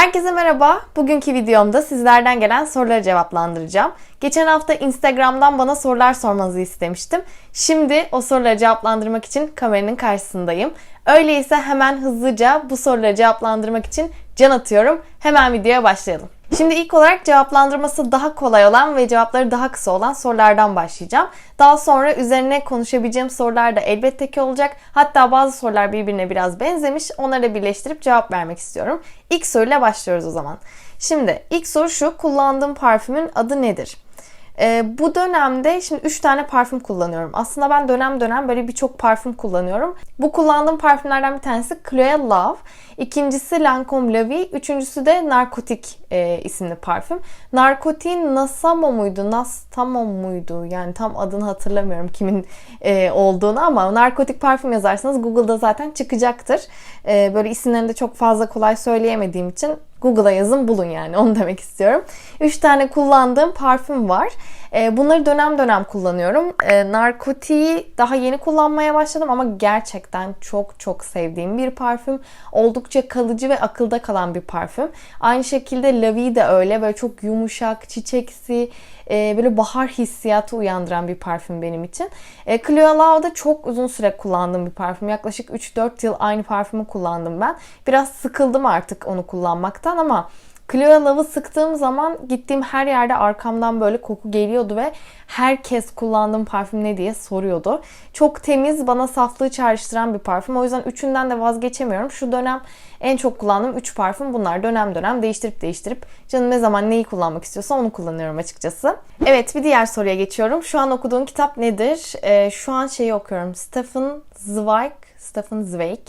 Herkese merhaba. Bugünkü videomda sizlerden gelen soruları cevaplandıracağım. Geçen hafta Instagram'dan bana sorular sormanızı istemiştim. Şimdi o soruları cevaplandırmak için kameranın karşısındayım. Öyleyse hemen hızlıca bu soruları cevaplandırmak için can atıyorum. Hemen videoya başlayalım. Şimdi ilk olarak cevaplandırması daha kolay olan ve cevapları daha kısa olan sorulardan başlayacağım. Daha sonra üzerine konuşabileceğim sorular da elbette ki olacak. Hatta bazı sorular birbirine biraz benzemiş. Onları birleştirip cevap vermek istiyorum. İlk soruyla başlıyoruz o zaman. Şimdi ilk soru şu. Kullandığım parfümün adı nedir? Ee, bu dönemde şimdi 3 tane parfüm kullanıyorum. Aslında ben dönem dönem böyle birçok parfüm kullanıyorum. Bu kullandığım parfümlerden bir tanesi Chloe Love. İkincisi Lancome La Vie. Üçüncüsü de Narkotik e, isimli parfüm. Narkotik'in Nasamo muydu? Nastamo muydu? Yani tam adını hatırlamıyorum kimin e, olduğunu ama narkotik parfüm yazarsanız Google'da zaten çıkacaktır. E, böyle isimlerini de çok fazla kolay söyleyemediğim için Google'a yazın bulun yani onu demek istiyorum. 3 tane kullandığım parfüm var. Ee, bunları dönem dönem kullanıyorum. Ee, narkotiği daha yeni kullanmaya başladım ama gerçekten çok çok sevdiğim bir parfüm. Oldukça kalıcı ve akılda kalan bir parfüm. Aynı şekilde La Vie de öyle. Böyle çok yumuşak, çiçeksi, e, böyle bahar hissiyatı uyandıran bir parfüm benim için. E, Clio Lau'da çok uzun süre kullandığım bir parfüm. Yaklaşık 3-4 yıl aynı parfümü kullandım ben. Biraz sıkıldım artık onu kullanmaktan ama Clio Love'ı sıktığım zaman gittiğim her yerde arkamdan böyle koku geliyordu ve herkes kullandığım parfüm ne diye soruyordu. Çok temiz, bana saflığı çağrıştıran bir parfüm. O yüzden üçünden de vazgeçemiyorum. Şu dönem en çok kullandığım 3 parfüm bunlar. Dönem dönem değiştirip değiştirip canım ne zaman neyi kullanmak istiyorsa onu kullanıyorum açıkçası. Evet bir diğer soruya geçiyorum. Şu an okuduğun kitap nedir? Ee, şu an şeyi okuyorum. Stephen Zweig, Stephen Zweig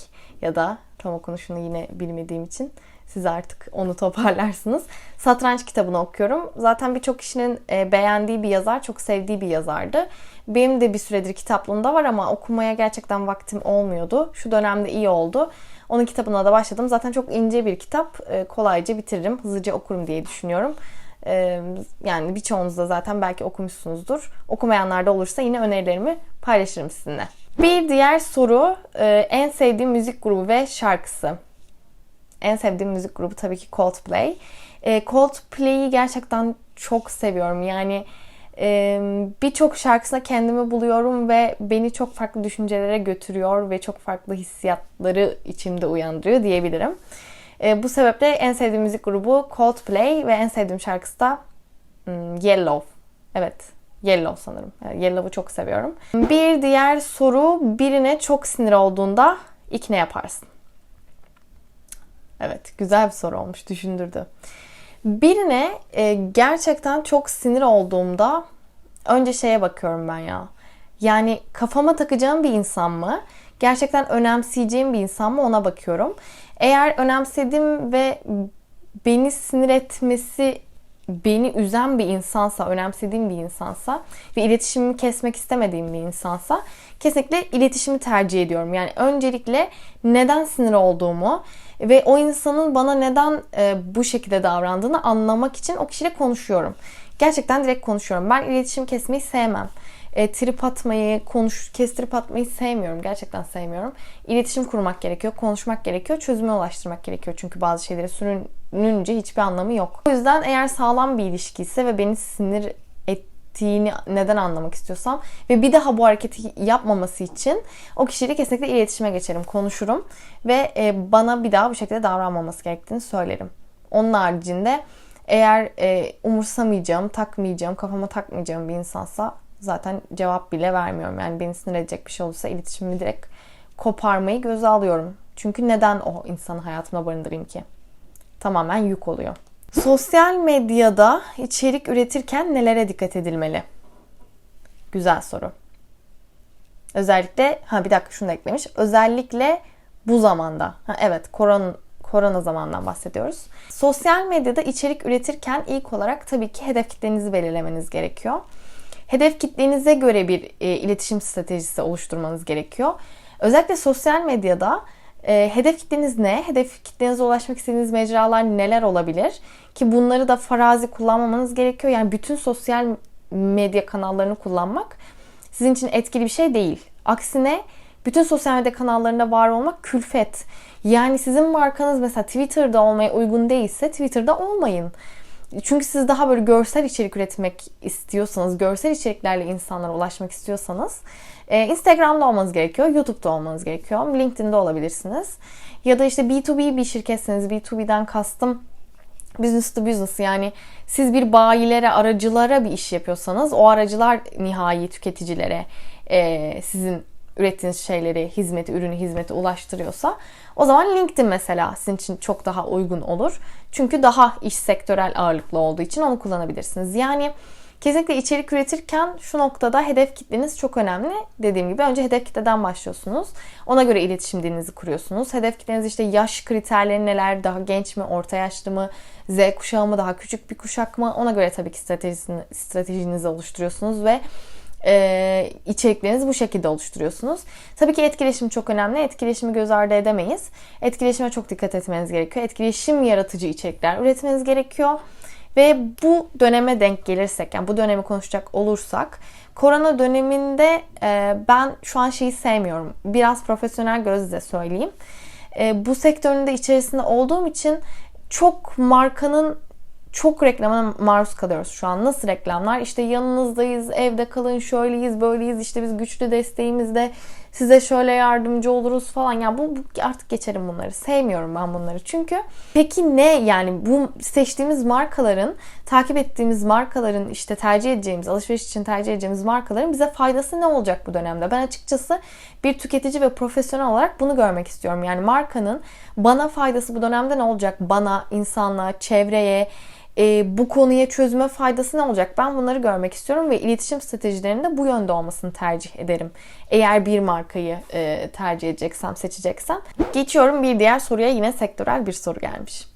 ya da tam okunuşunu yine bilmediğim için siz artık onu toparlarsınız. Satranç kitabını okuyorum. Zaten birçok kişinin e, beğendiği bir yazar, çok sevdiği bir yazardı. Benim de bir süredir kitaplığında var ama okumaya gerçekten vaktim olmuyordu. Şu dönemde iyi oldu. Onun kitabına da başladım. Zaten çok ince bir kitap. E, kolayca bitiririm, hızlıca okurum diye düşünüyorum. E, yani birçoğunuz da zaten belki okumuşsunuzdur. Okumayanlar da olursa yine önerilerimi paylaşırım sizinle. Bir diğer soru en sevdiğim müzik grubu ve şarkısı. En sevdiğim müzik grubu tabii ki Coldplay. E, Coldplay'i gerçekten çok seviyorum. Yani e, birçok şarkısında kendimi buluyorum ve beni çok farklı düşüncelere götürüyor ve çok farklı hissiyatları içimde uyandırıyor diyebilirim. E, bu sebeple en sevdiğim müzik grubu Coldplay ve en sevdiğim şarkısı da hmm, Yellow. Evet, Yellow sanırım. Yellow'u çok seviyorum. Bir diğer soru birine çok sinir olduğunda ilk ne yaparsın? Evet, güzel bir soru olmuş, düşündürdü. Birine e, gerçekten çok sinir olduğumda önce şeye bakıyorum ben ya. Yani kafama takacağım bir insan mı? Gerçekten önemseyeceğim bir insan mı ona bakıyorum. Eğer önemsedim ve beni sinir etmesi beni üzen bir insansa, önemsediğim bir insansa ve iletişimimi kesmek istemediğim bir insansa kesinlikle iletişimi tercih ediyorum. Yani öncelikle neden sinir olduğumu ve o insanın bana neden e, bu şekilde davrandığını anlamak için o kişiyle konuşuyorum. Gerçekten direkt konuşuyorum. Ben iletişim kesmeyi sevmem. E, trip atmayı, konuş, kestirip atmayı sevmiyorum. Gerçekten sevmiyorum. İletişim kurmak gerekiyor, konuşmak gerekiyor, çözüme ulaştırmak gerekiyor. Çünkü bazı şeyleri sürününce hiçbir anlamı yok. O yüzden eğer sağlam bir ilişki ise ve beni sinir ettiğini neden anlamak istiyorsam ve bir daha bu hareketi yapmaması için o kişiyle kesinlikle iletişime geçerim, konuşurum ve e, bana bir daha bu şekilde davranmaması gerektiğini söylerim. Onun haricinde eğer e, umursamayacağım, takmayacağım, kafama takmayacağım bir insansa zaten cevap bile vermiyorum. Yani beni sinir edecek bir şey olursa iletişimimi direkt koparmayı göze alıyorum. Çünkü neden o insanı hayatımda barındırayım ki? Tamamen yük oluyor. Sosyal medyada içerik üretirken nelere dikkat edilmeli? Güzel soru. Özellikle, ha bir dakika şunu da eklemiş. Özellikle bu zamanda. Ha, evet, korona, korona zamandan bahsediyoruz. Sosyal medyada içerik üretirken ilk olarak tabii ki hedef kitlenizi belirlemeniz gerekiyor. Hedef kitlenize göre bir e, iletişim stratejisi oluşturmanız gerekiyor. Özellikle sosyal medyada e, hedef kitleniz ne? Hedef kitlenize ulaşmak istediğiniz mecralar neler olabilir? Ki bunları da farazi kullanmamanız gerekiyor. Yani bütün sosyal medya kanallarını kullanmak sizin için etkili bir şey değil. Aksine Bütün sosyal medya kanallarında var olmak külfet. Yani sizin markanız mesela Twitter'da olmaya uygun değilse Twitter'da olmayın. Çünkü siz daha böyle görsel içerik üretmek istiyorsanız, görsel içeriklerle insanlara ulaşmak istiyorsanız e, Instagram'da olmanız gerekiyor, YouTube'da olmanız gerekiyor, LinkedIn'de olabilirsiniz. Ya da işte B2B bir şirketseniz, B2B'den kastım business to business yani siz bir bayilere, aracılara bir iş yapıyorsanız o aracılar nihai tüketicilere e, sizin ürettiğiniz şeyleri, hizmeti, ürünü, hizmeti ulaştırıyorsa o zaman LinkedIn mesela sizin için çok daha uygun olur. Çünkü daha iş sektörel ağırlıklı olduğu için onu kullanabilirsiniz. Yani kesinlikle içerik üretirken şu noktada hedef kitleniz çok önemli. Dediğim gibi önce hedef kitleden başlıyorsunuz. Ona göre iletişim dilinizi kuruyorsunuz. Hedef kitleniz işte yaş kriterleri neler, daha genç mi, orta yaşlı mı, Z kuşağı mı, daha küçük bir kuşak mı? Ona göre tabii ki stratejisini, stratejinizi oluşturuyorsunuz ve e, içeriklerinizi bu şekilde oluşturuyorsunuz. Tabii ki etkileşim çok önemli. Etkileşimi göz ardı edemeyiz. Etkileşime çok dikkat etmeniz gerekiyor. Etkileşim yaratıcı içerikler üretmeniz gerekiyor. Ve bu döneme denk gelirsek, yani bu dönemi konuşacak olursak, korona döneminde e, ben şu an şeyi sevmiyorum. Biraz profesyonel gözle söyleyeyim. E, bu sektörün de içerisinde olduğum için çok markanın çok reklamına maruz kalıyoruz şu an. Nasıl reklamlar? İşte yanınızdayız, evde kalın, şöyleyiz, böyleyiz, işte biz güçlü desteğimizde size şöyle yardımcı oluruz falan. Ya bu, bu artık geçerim bunları. Sevmiyorum ben bunları. Çünkü peki ne yani bu seçtiğimiz markaların, takip ettiğimiz markaların işte tercih edeceğimiz, alışveriş için tercih edeceğimiz markaların bize faydası ne olacak bu dönemde? Ben açıkçası bir tüketici ve profesyonel olarak bunu görmek istiyorum. Yani markanın bana faydası bu dönemde ne olacak? Bana, insanlığa, çevreye, e, bu konuya çözüme faydası ne olacak? Ben bunları görmek istiyorum ve iletişim stratejilerinde bu yönde olmasını tercih ederim. Eğer bir markayı e, tercih edeceksem, seçeceksem. Geçiyorum bir diğer soruya yine sektörel bir soru gelmiş.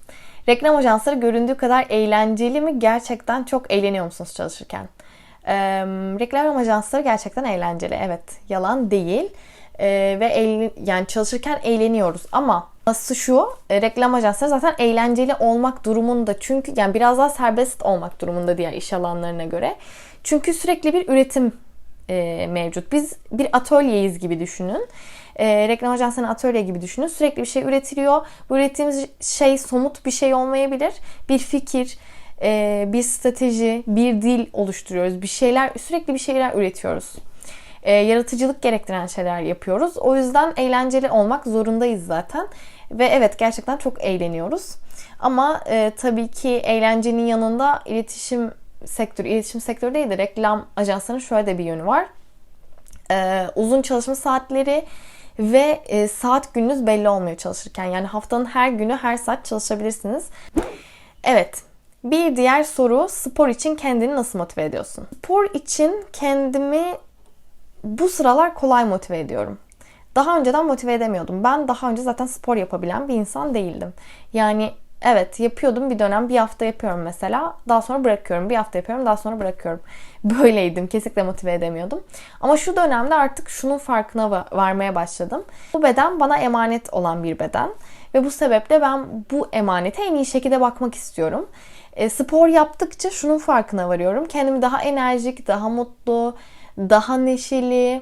Reklam ajansları göründüğü kadar eğlenceli mi? Gerçekten çok eğleniyor musunuz çalışırken? E, reklam ajansları gerçekten eğlenceli. Evet, yalan değil. E, ve eğlen, yani çalışırken eğleniyoruz ama Nasıl şu, e, reklam ajansları zaten eğlenceli olmak durumunda. Çünkü yani biraz daha serbest olmak durumunda diğer iş alanlarına göre. Çünkü sürekli bir üretim e, mevcut. Biz bir atölyeyiz gibi düşünün. E, reklam ajansının atölye gibi düşünün. Sürekli bir şey üretiliyor. Bu ürettiğimiz şey somut bir şey olmayabilir. Bir fikir, e, bir strateji, bir dil oluşturuyoruz. Bir şeyler, sürekli bir şeyler üretiyoruz e, yaratıcılık gerektiren şeyler yapıyoruz. O yüzden eğlenceli olmak zorundayız zaten. Ve evet gerçekten çok eğleniyoruz. Ama e, tabii ki eğlencenin yanında iletişim sektörü, iletişim sektörü değil de reklam ajanslarının şöyle de bir yönü var. E, uzun çalışma saatleri ve e, saat gününüz belli olmuyor çalışırken. Yani haftanın her günü her saat çalışabilirsiniz. Evet, bir diğer soru spor için kendini nasıl motive ediyorsun? Spor için kendimi bu sıralar kolay motive ediyorum. Daha önceden motive edemiyordum. Ben daha önce zaten spor yapabilen bir insan değildim. Yani evet yapıyordum bir dönem bir hafta yapıyorum mesela. Daha sonra bırakıyorum. Bir hafta yapıyorum daha sonra bırakıyorum. Böyleydim. Kesinlikle motive edemiyordum. Ama şu dönemde artık şunun farkına varmaya başladım. Bu beden bana emanet olan bir beden. Ve bu sebeple ben bu emanete en iyi şekilde bakmak istiyorum. E, spor yaptıkça şunun farkına varıyorum. Kendimi daha enerjik, daha mutlu, daha neşeli,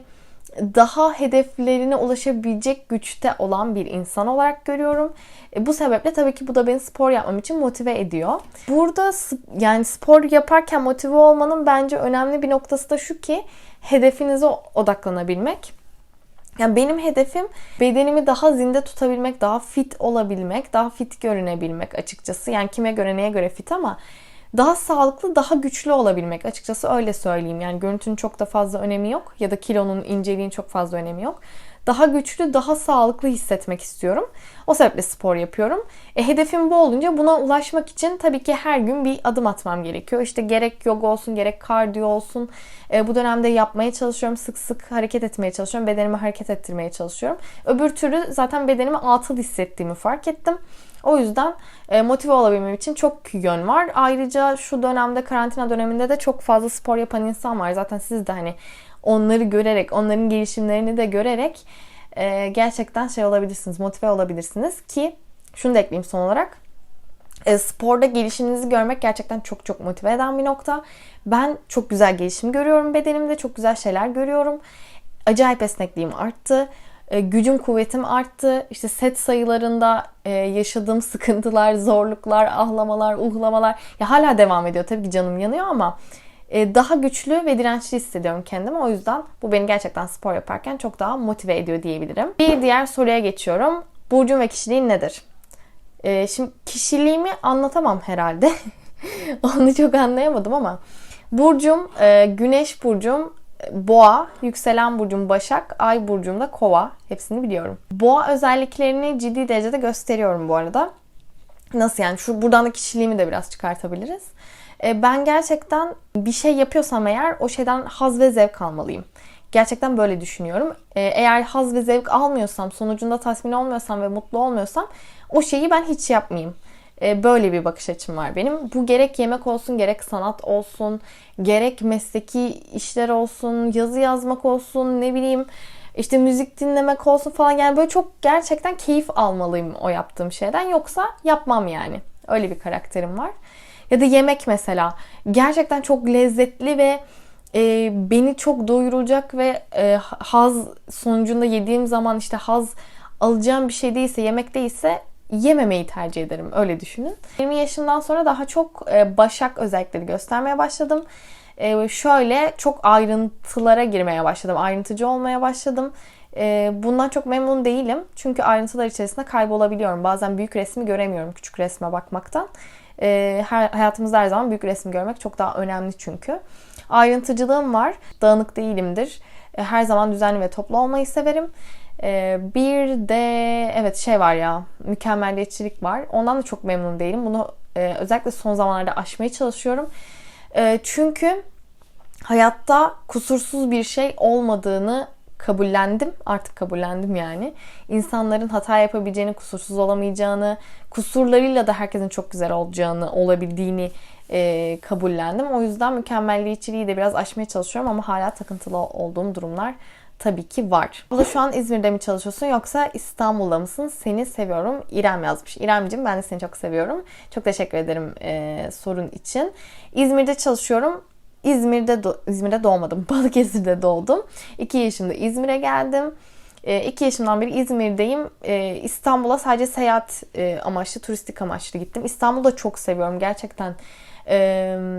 daha hedeflerine ulaşabilecek güçte olan bir insan olarak görüyorum. E, bu sebeple tabii ki bu da beni spor yapmam için motive ediyor. Burada yani spor yaparken motive olmanın bence önemli bir noktası da şu ki hedefinize odaklanabilmek. Yani benim hedefim bedenimi daha zinde tutabilmek, daha fit olabilmek, daha fit görünebilmek açıkçası. Yani kime göre neye göre fit ama daha sağlıklı, daha güçlü olabilmek. Açıkçası öyle söyleyeyim. Yani görüntünün çok da fazla önemi yok ya da kilonun, inceliğin çok fazla önemi yok. Daha güçlü, daha sağlıklı hissetmek istiyorum. O sebeple spor yapıyorum. E, hedefim bu olunca buna ulaşmak için tabii ki her gün bir adım atmam gerekiyor. İşte gerek yoga olsun, gerek kardiyo olsun. E, bu dönemde yapmaya çalışıyorum. Sık sık hareket etmeye çalışıyorum. Bedenimi hareket ettirmeye çalışıyorum. Öbür türlü zaten bedenimi atıl hissettiğimi fark ettim. O yüzden e, motive olabilmem için çok yön var. Ayrıca şu dönemde karantina döneminde de çok fazla spor yapan insan var. Zaten siz de hani onları görerek, onların gelişimlerini de görerek e, gerçekten şey olabilirsiniz, motive olabilirsiniz ki şunu da ekleyeyim son olarak. E, sporda gelişiminizi görmek gerçekten çok çok motive eden bir nokta. Ben çok güzel gelişim görüyorum bedenimde, çok güzel şeyler görüyorum. Acayip esnekliğim arttı. E, gücüm kuvvetim arttı. İşte set sayılarında e, yaşadığım sıkıntılar, zorluklar, ahlamalar, uhlamalar ya hala devam ediyor. Tabii ki canım yanıyor ama e, daha güçlü ve dirençli hissediyorum kendimi. O yüzden bu beni gerçekten spor yaparken çok daha motive ediyor diyebilirim. Bir diğer soruya geçiyorum. Burcun ve kişiliğin nedir? Şimdi kişiliğimi anlatamam herhalde. Onu çok anlayamadım ama burcum, güneş burcum Boğa, yükselen burcum Başak, ay burcum da Kova. Hepsini biliyorum. Boğa özelliklerini ciddi derecede gösteriyorum bu arada. Nasıl yani? Şu buradan da kişiliğimi de biraz çıkartabiliriz. E, ben gerçekten bir şey yapıyorsam eğer o şeyden haz ve zevk almalıyım. Gerçekten böyle düşünüyorum. E, eğer haz ve zevk almıyorsam, sonucunda tatmin olmuyorsam ve mutlu olmuyorsam o şeyi ben hiç yapmayayım. E, böyle bir bakış açım var benim. Bu gerek yemek olsun, gerek sanat olsun, gerek mesleki işler olsun, yazı yazmak olsun, ne bileyim işte müzik dinlemek olsun falan. Yani böyle çok gerçekten keyif almalıyım o yaptığım şeyden. Yoksa yapmam yani. Öyle bir karakterim var. Ya da yemek mesela. Gerçekten çok lezzetli ve e, beni çok doyuracak ve e, haz sonucunda yediğim zaman işte haz alacağım bir şey değilse, yemek değilse yememeyi tercih ederim. Öyle düşünün. 20 yaşından sonra daha çok e, başak özellikleri göstermeye başladım. E, şöyle çok ayrıntılara girmeye başladım. Ayrıntıcı olmaya başladım. E, bundan çok memnun değilim. Çünkü ayrıntılar içerisinde kaybolabiliyorum. Bazen büyük resmi göremiyorum küçük resme bakmaktan. Her, hayatımızda her zaman büyük resmi görmek çok daha önemli çünkü. Ayrıntıcılığım var. Dağınık değilimdir. Her zaman düzenli ve toplu olmayı severim. Ee, bir de evet şey var ya mükemmelliyetçilik var. Ondan da çok memnun değilim. Bunu e, özellikle son zamanlarda aşmaya çalışıyorum. E, çünkü hayatta kusursuz bir şey olmadığını kabullendim. Artık kabullendim yani. İnsanların hata yapabileceğini, kusursuz olamayacağını, kusurlarıyla da herkesin çok güzel olacağını, olabildiğini e, kabullendim. O yüzden mükemmelliyetçiliği de biraz aşmaya çalışıyorum ama hala takıntılı olduğum durumlar tabii ki var. Da şu an İzmir'de mi çalışıyorsun yoksa İstanbul'da mısın? Seni seviyorum. İrem yazmış. İremcim ben de seni çok seviyorum. Çok teşekkür ederim e, sorun için. İzmir'de çalışıyorum. İzmir'de do- İzmir'de doğmadım. Balıkesir'de doğdum. 2 yaşında İzmir'e geldim. 2 yaşımdan beri İzmir'deyim. İstanbul'a sadece seyahat amaçlı, turistik amaçlı gittim. İstanbul'u da çok seviyorum. Gerçekten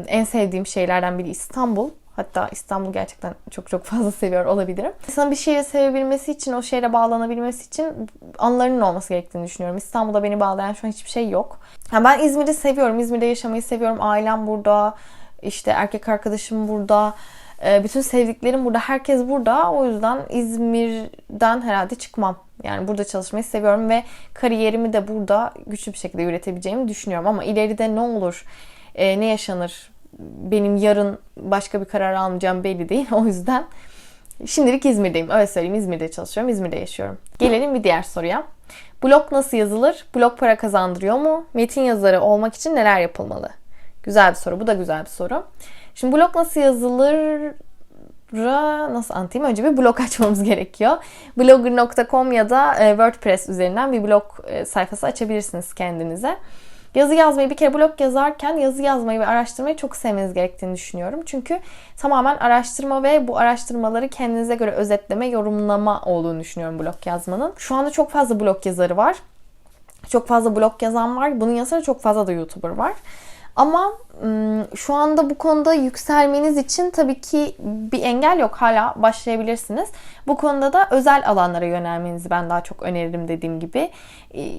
en sevdiğim şeylerden biri İstanbul. Hatta İstanbul gerçekten çok çok fazla seviyor olabilirim. İnsanın bir şehri sevebilmesi için, o şehre bağlanabilmesi için anlarının olması gerektiğini düşünüyorum. İstanbul'da beni bağlayan şu an hiçbir şey yok. Yani ben İzmir'i seviyorum. İzmir'de yaşamayı seviyorum. Ailem burada. işte erkek arkadaşım burada. Ee, bütün sevdiklerim burada. Herkes burada. O yüzden İzmir'den herhalde çıkmam. Yani burada çalışmayı seviyorum ve kariyerimi de burada güçlü bir şekilde üretebileceğimi düşünüyorum. Ama ileride ne olur, e, ne yaşanır benim yarın başka bir karar almayacağım belli değil. O yüzden şimdilik İzmir'deyim. Öyle söyleyeyim İzmir'de çalışıyorum. İzmir'de yaşıyorum. Gelelim bir diğer soruya. Blog nasıl yazılır? Blog para kazandırıyor mu? Metin yazarı olmak için neler yapılmalı? Güzel bir soru. Bu da güzel bir soru. Şimdi blog nasıl yazılır? nasıl anlatayım? Önce bir blog açmamız gerekiyor. Blogger.com ya da e, WordPress üzerinden bir blog e, sayfası açabilirsiniz kendinize. Yazı yazmayı bir kere blog yazarken yazı yazmayı ve araştırmayı çok sevmeniz gerektiğini düşünüyorum. Çünkü tamamen araştırma ve bu araştırmaları kendinize göre özetleme, yorumlama olduğunu düşünüyorum blog yazmanın. Şu anda çok fazla blog yazarı var. Çok fazla blog yazan var. Bunun yanı sıra çok fazla da YouTuber var. Ama şu anda bu konuda yükselmeniz için tabii ki bir engel yok. Hala başlayabilirsiniz. Bu konuda da özel alanlara yönelmenizi ben daha çok öneririm dediğim gibi.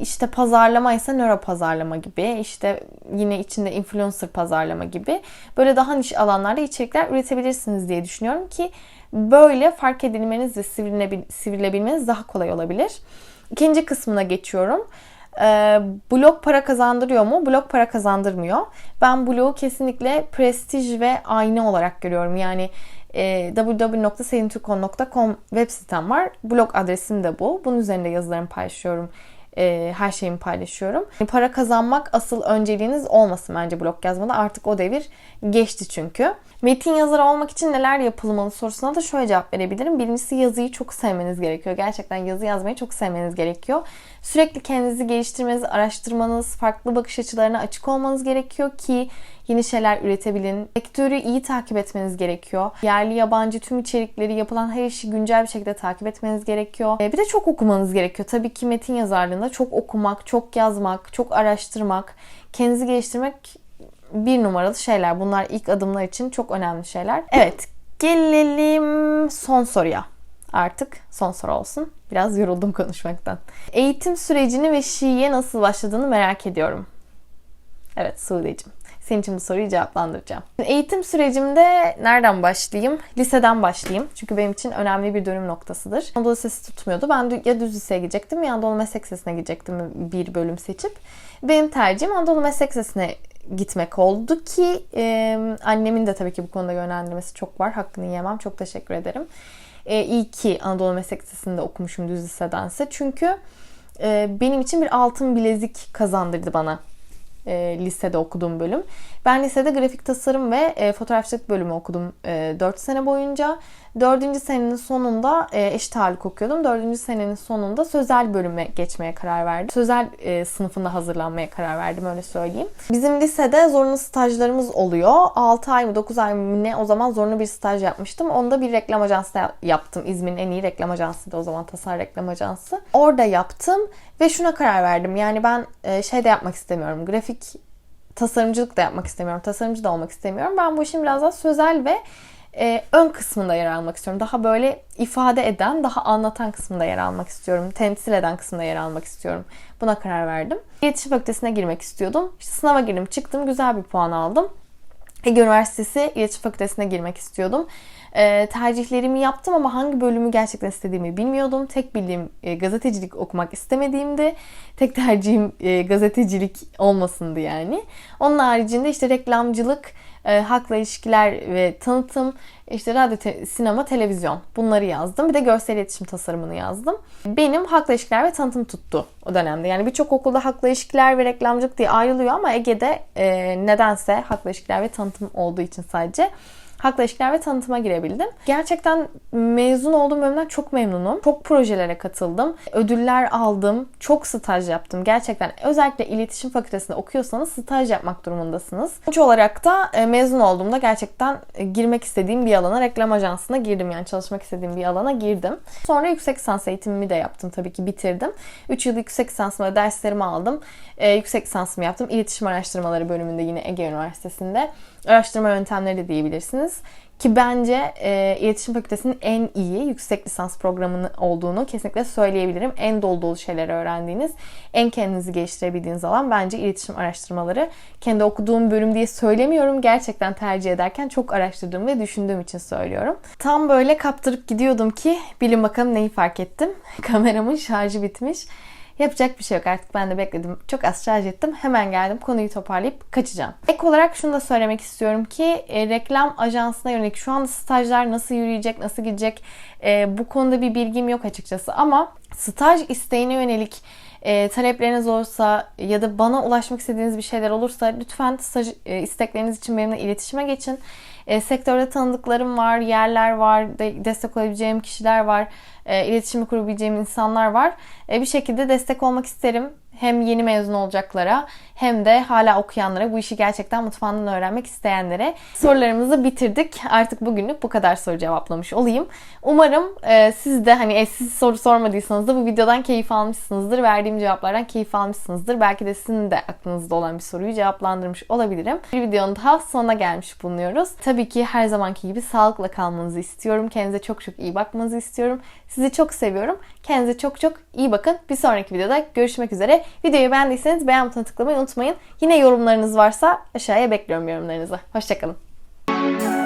İşte pazarlama ise nöro pazarlama gibi. işte yine içinde influencer pazarlama gibi. Böyle daha niş alanlarda içerikler üretebilirsiniz diye düşünüyorum ki böyle fark edilmeniz ve sivrilebilmeniz daha kolay olabilir. İkinci kısmına geçiyorum. E, blog para kazandırıyor mu? Blog para kazandırmıyor. Ben blogu kesinlikle prestij ve ayna olarak görüyorum. Yani e, www.selinturkon.com web sitem var. Blog adresim de bu. Bunun üzerinde yazılarımı paylaşıyorum. E, her şeyimi paylaşıyorum. Para kazanmak asıl önceliğiniz olmasın bence blog yazmada. Artık o devir geçti çünkü. Metin yazarı olmak için neler yapılmalı sorusuna da şöyle cevap verebilirim. Birincisi yazıyı çok sevmeniz gerekiyor. Gerçekten yazı yazmayı çok sevmeniz gerekiyor. Sürekli kendinizi geliştirmeniz, araştırmanız, farklı bakış açılarına açık olmanız gerekiyor ki yeni şeyler üretebilin. Sektörü iyi takip etmeniz gerekiyor. Yerli, yabancı tüm içerikleri, yapılan her işi güncel bir şekilde takip etmeniz gerekiyor. Bir de çok okumanız gerekiyor. Tabii ki metin yazarlığında çok okumak, çok yazmak, çok araştırmak, kendinizi geliştirmek bir numaralı şeyler. Bunlar ilk adımlar için çok önemli şeyler. Evet, gelelim son soruya. Artık son soru olsun. Biraz yoruldum konuşmaktan. Eğitim sürecini ve Şii'ye nasıl başladığını merak ediyorum. Evet Sude'cim. Senin için bu soruyu cevaplandıracağım. Eğitim sürecimde nereden başlayayım? Liseden başlayayım. Çünkü benim için önemli bir dönüm noktasıdır. Anadolu Lisesi tutmuyordu. Ben ya düz liseye gidecektim ya Anadolu Meslek Lisesi'ne gidecektim bir bölüm seçip. Benim tercihim Anadolu Meslek Lisesi'ne gitmek oldu ki e, annemin de tabii ki bu konuda yönlendirmesi çok var. Hakkını yemem. Çok teşekkür ederim. E, iyi ki Anadolu Meslek Lisesi'nde okumuşum düz lisedense. Çünkü e, benim için bir altın bilezik kazandırdı bana e, lisede okuduğum bölüm. Ben lisede grafik tasarım ve e, fotoğrafçılık bölümü okudum e, 4 sene boyunca. 4. senenin sonunda e, eşit ağırlık okuyordum. 4. senenin sonunda sözel bölüme geçmeye karar verdim. Sözel e, sınıfında hazırlanmaya karar verdim öyle söyleyeyim. Bizim lisede zorunlu stajlarımız oluyor. 6 ay mı 9 ay mı ne o zaman zorunlu bir staj yapmıştım. Onda bir reklam ajansında yaptım. İzmir'in en iyi reklam ajansıydı o zaman Tasar Reklam Ajansı. Orada yaptım ve şuna karar verdim. Yani ben e, şey de yapmak istemiyorum. Grafik tasarımcılık da yapmak istemiyorum. Tasarımcı da olmak istemiyorum. Ben bu işin biraz daha sözel ve e, ön kısmında yer almak istiyorum. Daha böyle ifade eden, daha anlatan kısmında yer almak istiyorum. Temsil eden kısmında yer almak istiyorum. Buna karar verdim. İletişim fakültesine girmek istiyordum. İşte sınava girdim, çıktım, güzel bir puan aldım. Ege Üniversitesi İletişim Fakültesine girmek istiyordum. E, tercihlerimi yaptım ama hangi bölümü gerçekten istediğimi bilmiyordum. Tek bildiğim e, gazetecilik okumak istemediğimdi. Tek tercihim e, gazetecilik olmasındı yani. Onun haricinde işte reklamcılık, e, halkla ilişkiler ve tanıtım, işte radyo, te- sinema, televizyon bunları yazdım. Bir de görsel iletişim tasarımını yazdım. Benim halkla ilişkiler ve tanıtım tuttu o dönemde. Yani birçok okulda halkla ilişkiler ve reklamcılık diye ayrılıyor ama Ege'de e, nedense halkla ilişkiler ve tanıtım olduğu için sadece halkla ilişkiler ve tanıtıma girebildim. Gerçekten mezun olduğum bölümden çok memnunum. Çok projelere katıldım. Ödüller aldım. Çok staj yaptım. Gerçekten özellikle iletişim fakültesinde okuyorsanız staj yapmak durumundasınız. Sonuç olarak da e, mezun olduğumda gerçekten e, girmek istediğim bir alana, reklam ajansına girdim. Yani çalışmak istediğim bir alana girdim. Sonra yüksek lisans eğitimimi de yaptım tabii ki bitirdim. 3 yıl yüksek lisansımda derslerimi aldım. E, yüksek lisansımı yaptım. İletişim araştırmaları bölümünde yine Ege Üniversitesi'nde araştırma yöntemleri de diyebilirsiniz. Ki bence e, iletişim fakültesinin en iyi yüksek lisans programının olduğunu kesinlikle söyleyebilirim. En dolu dolu şeyleri öğrendiğiniz, en kendinizi geliştirebildiğiniz alan bence iletişim araştırmaları. Kendi okuduğum bölüm diye söylemiyorum. Gerçekten tercih ederken çok araştırdığım ve düşündüğüm için söylüyorum. Tam böyle kaptırıp gidiyordum ki bilin bakalım neyi fark ettim. Kameramın şarjı bitmiş. Yapacak bir şey yok artık ben de bekledim. Çok az şarj ettim. Hemen geldim konuyu toparlayıp kaçacağım. Ek olarak şunu da söylemek istiyorum ki e, reklam ajansına yönelik şu anda stajlar nasıl yürüyecek, nasıl gidecek e, bu konuda bir bilgim yok açıkçası. Ama staj isteğine yönelik e, talepleriniz olursa ya da bana ulaşmak istediğiniz bir şeyler olursa lütfen staj e, istekleriniz için benimle iletişime geçin. E, sektörde tanıdıklarım var, yerler var, de, destek olabileceğim kişiler var, e, iletişimi kurabileceğim insanlar var. E, bir şekilde destek olmak isterim. Hem yeni mezun olacaklara hem de hala okuyanlara, bu işi gerçekten mutfağından öğrenmek isteyenlere sorularımızı bitirdik. Artık bugünlük bu kadar soru cevaplamış olayım. Umarım e, siz de hani e, soru sormadıysanız da bu videodan keyif almışsınızdır. Verdiğim cevaplardan keyif almışsınızdır. Belki de sizin de aklınızda olan bir soruyu cevaplandırmış olabilirim. Bir videonun daha sonuna gelmiş bulunuyoruz. Tabii ki her zamanki gibi sağlıkla kalmanızı istiyorum. Kendinize çok çok iyi bakmanızı istiyorum. Sizi çok seviyorum. Kendinize çok çok iyi bakın. Bir sonraki videoda görüşmek üzere. Videoyu beğendiyseniz beğen butonuna tıklamayı unutmayın. Yine yorumlarınız varsa aşağıya bekliyorum yorumlarınızı. Hoşçakalın.